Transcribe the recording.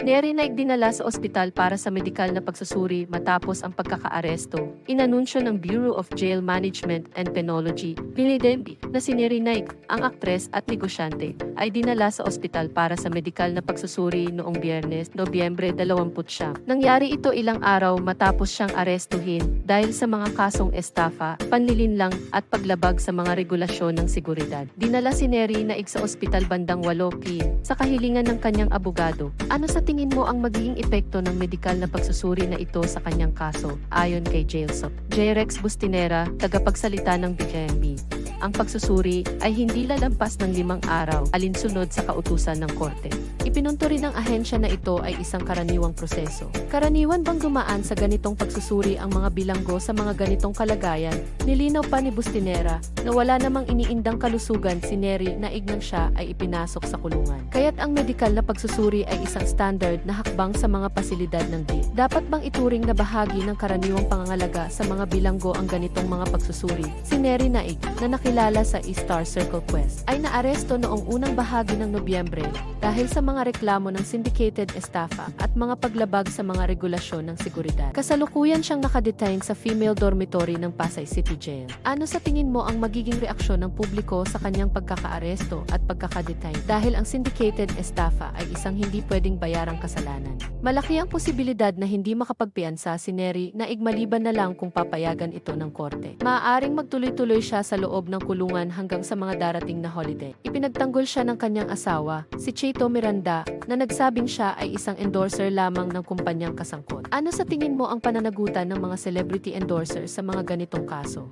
Neri na dinala sa ospital para sa medikal na pagsusuri matapos ang pagkakaaresto. Inanunsyo ng Bureau of Jail Management and Penology, Pinidembi, na si Neri Naik, ang aktres at negosyante, ay dinala sa ospital para sa medikal na pagsusuri noong biyernes, Nobyembre 20 Nangyari ito ilang araw matapos siyang arestuhin dahil sa mga kasong estafa, panlilinlang at paglabag sa mga regulasyon ng seguridad. Dinala si Neri Naik sa ospital bandang 8 p.m. sa kahilingan ng kanyang abogado. Ano sa tingin mo ang magiging epekto ng medikal na pagsusuri na ito sa kanyang kaso, ayon kay Jailsop? J. Rex Bustinera, tagapagsalita ng BKMB. Ang pagsusuri ay hindi lalampas ng limang araw alinsunod sa kautusan ng korte. Ipinunto rin ng ahensya na ito ay isang karaniwang proseso. Karaniwan bang dumaan sa ganitong pagsusuri ang mga bilanggo sa mga ganitong kalagayan? Nilinaw pa ni Bustinera na wala namang iniindang kalusugan si Neri na ignang siya ay ipinasok sa kulungan. Kaya't ang medikal na pagsusuri ay isang standard na hakbang sa mga pasilidad ng DIT. Dapat bang ituring na bahagi ng karaniwang pangangalaga sa mga bilanggo ang ganitong mga pagsusuri? Si Neri Naig, na nakilala sa E-Star Circle Quest, ay naaresto noong unang bahagi ng Nobyembre dahil sa mga reklamo ng syndicated estafa at mga paglabag sa mga regulasyon ng seguridad. Kasalukuyan siyang nakadetain sa female dormitory ng Pasay City Jail. Ano sa tingin mo ang magiging reaksyon ng publiko sa kanyang pagkakaaresto at pagkakadetain dahil ang syndicated estafa ay isang hindi pwedeng bayarang kasalanan? Malaki ang posibilidad na hindi makapagpiansa si Neri na igmaliban na lang kung papayagan ito ng korte. Maaaring magtuloy-tuloy siya sa loob ng kulungan hanggang sa mga darating na holiday. Ipinagtanggol siya ng kanyang asawa, si Cheto Miranda, na nagsabing siya ay isang endorser lamang ng kumpanyang kasangkot. Ano sa tingin mo ang pananagutan ng mga celebrity endorsers sa mga ganitong kaso?